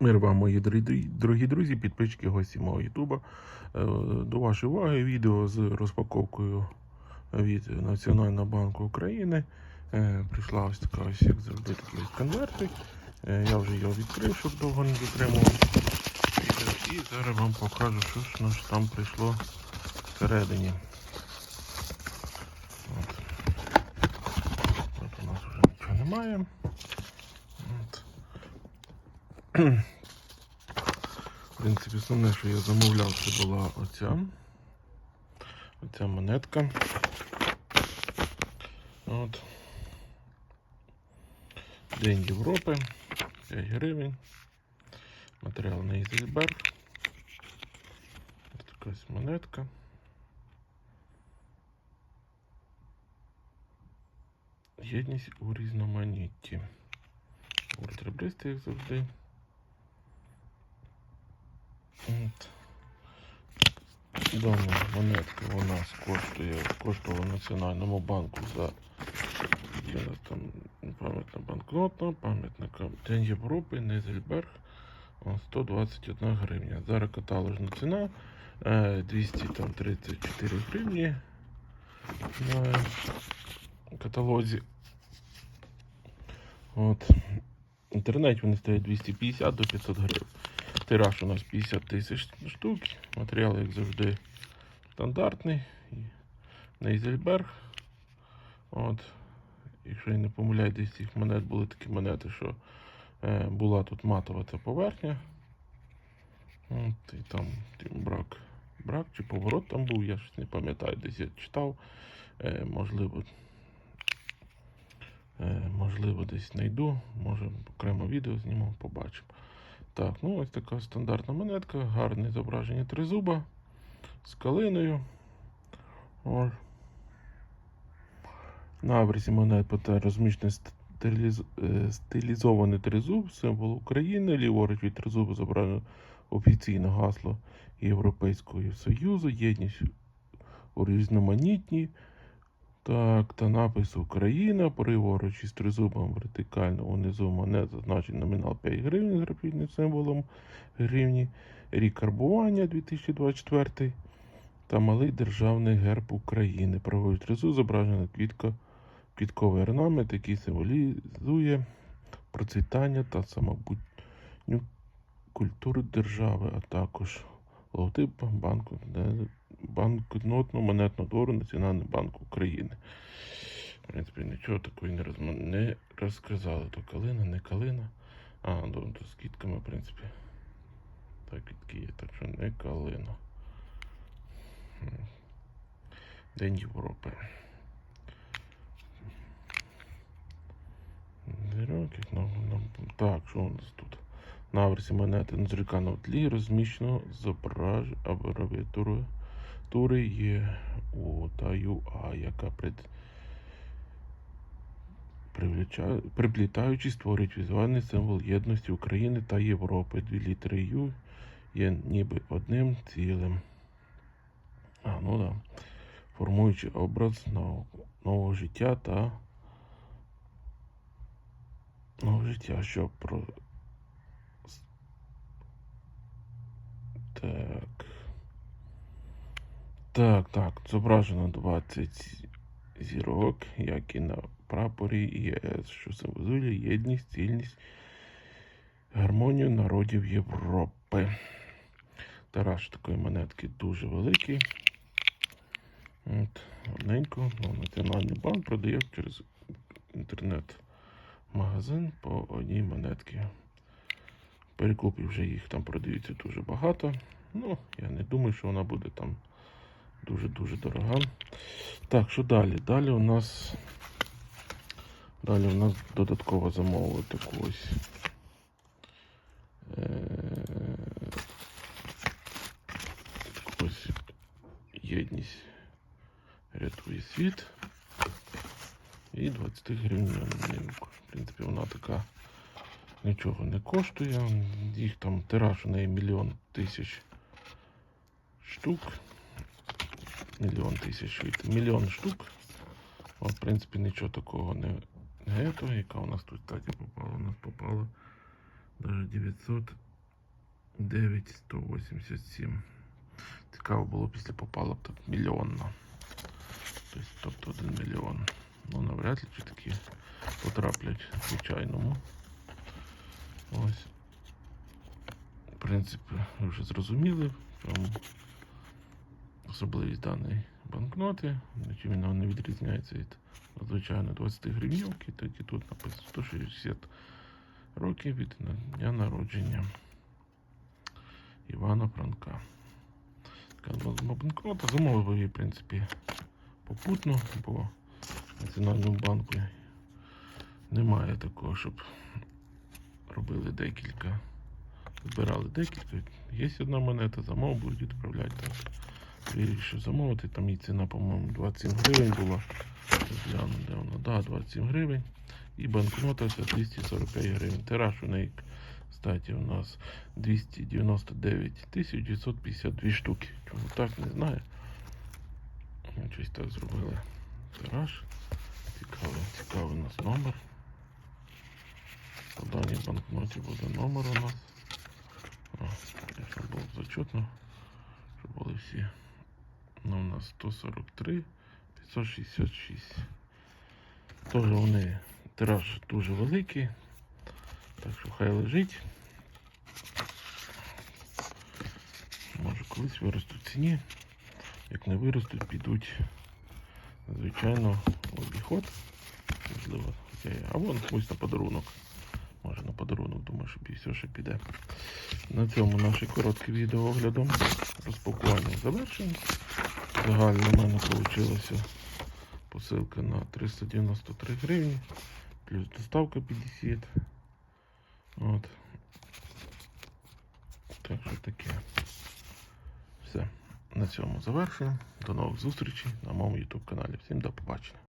Мир вам, мої дорогі, друзі, підписчики, гості мого Ютуба. Е, До вашої уваги відео з розпаковкою від Національного банку України. Е, Прийшла ось така ось, як завжди, такий ось конвертик. Е, Я вже його відкрив, щоб довго не затримував. І зараз вам покажу, що ж нас там прийшло всередині. От. От у нас вже нічого немає. В принципі, основне, що я замовляв, це була оця. Оця монетка. От. День Європи. 5 гривень. Матеріал на Ізельберг. Ось така монетка. Єдність у різноманітті. Ультрабристи, як завжди. Дана монетка у нас коштує, коштувала в Національному банку за там пам'ятна банкнота, пам'ятника День Європи, Незельберг. 121 гривня. Зараз каталожна ціна е, 234 гривні на каталозі. От. В вони стоять 250 до 500 гривень. Тираж у нас 50 тисяч штук. Матеріал, як завжди, стандартний. Нейзельберг. От. Якщо я не помиляю, десь цих монет були такі монети, що е, була тут матова ця поверхня. От, і там брак. Брак чи поворот там був, я щось не пам'ятаю, десь я читав. Е, можливо, е, можливо, десь знайду. Може окремо відео зніму, побачимо. Так, ну ось така стандартна монетка, гарне зображення тризуба з калиною. Ось. На обрізі монети розміщений стиліз... е, стилізований тризуб, символ України. Ліворуч від тризубу зображено офіційне гасло Європейського Союзу, єдність у різноманітні. Так, та напис Україна, праворуч із тризубом вертикально унизу монет зазначений номінал 5 гривень з графічним символом гривні, рік карбування 2024 та малий державний герб України. Праворуч тризуб зображена квітка, квітковий орнамент, який символізує процвітання та самобутню культуру держави, а також логотип банку банкнотно-монетного двору Національного банку України. В принципі, нічого такого не, розма... не розказали. То калина, не калина. А, ну, то з кітками, в принципі. Так, кітки є, так що не калина. День Європи. Як на- на- Так, що у нас тут? На версі монети на дзеркальному тлі розміщено зображ абревіатурою тури є у та ЮА, яка пред... привліча... приплітаючи створюють візуальний символ єдності України та Європи. Дві літери Ю є ніби одним цілим. А, ну да. Формуючи образ нового, нового життя та нового життя, що про. Так. Так, так, зображено 20 зірок, як і на прапорі ЄС, що символізує єдність, цільність, гармонію народів Європи. Тираж такої монетки дуже великий. От, Одненько, ну, Національний банк продає через інтернет-магазин по одній монетці. Перекупів вже їх там продаються дуже багато. Ну, я не думаю, що вона буде там дуже-дуже дорога. Так, що далі? Далі у нас далі у нас додатково замовили таку ось. е, ось єдність рятує світ. І 20 гривень. В принципі, вона така нічого не коштує. Їх там тираж у неї мільйон тисяч штук. Мільйон тисяч від- мільйон штук. От, в принципі, нічого такого не, не яка у нас тут кстати, попала. У нас попала Даже 909 187. Цікаво було після попало б тут мільйонно. Тобто, тобто 1 мільйон. Ну, навряд ли чи такі потраплять звичайному. Ось. В принципі, ви вже зрозуміли, в особливість даної банкноти. Нічим вона не відрізняється від звичайно 20 гривнівки, тоді тут написано 160 років від дня народження Івана Франка. Така банкнота замовив її, в принципі, попутно, бо Національному банку немає такого, щоб робили декілька. Збирали декілька. Є одна монета, замов будуть відправляти. Вирішив замовити. Там її ціна, по-моєму, 27 гривень була. Гляну, де вона. Да, 27 гривень. І банкнота вся 245 гривень. Тираж у неї, кстати, у нас 299 952 штуки. Чому так, не знаю. Щось так зробили. Тираж. Цікавий, цікавий у нас номер. По даній банкноті буде номер у нас. О, щоб було зачетно, щоб були всі. Ну, у нас 143, 566. Теж вони тираж дуже великий. Так що хай лежить. Може колись виростуть ціні. Як не виростуть, підуть звичайно обіход. Можливо, хоча я- ось на подарунок. Може на подарунок, думаю, що все ще піде. На цьому наше коротке відео оглядом розпакування завершено. Загально в мене вийшла посилка на 393 гривні, плюс доставка 50. От. Так що таке. Все. На цьому завершуємо. До нових зустрічей на моєму YouTube каналі. Всім до побачення.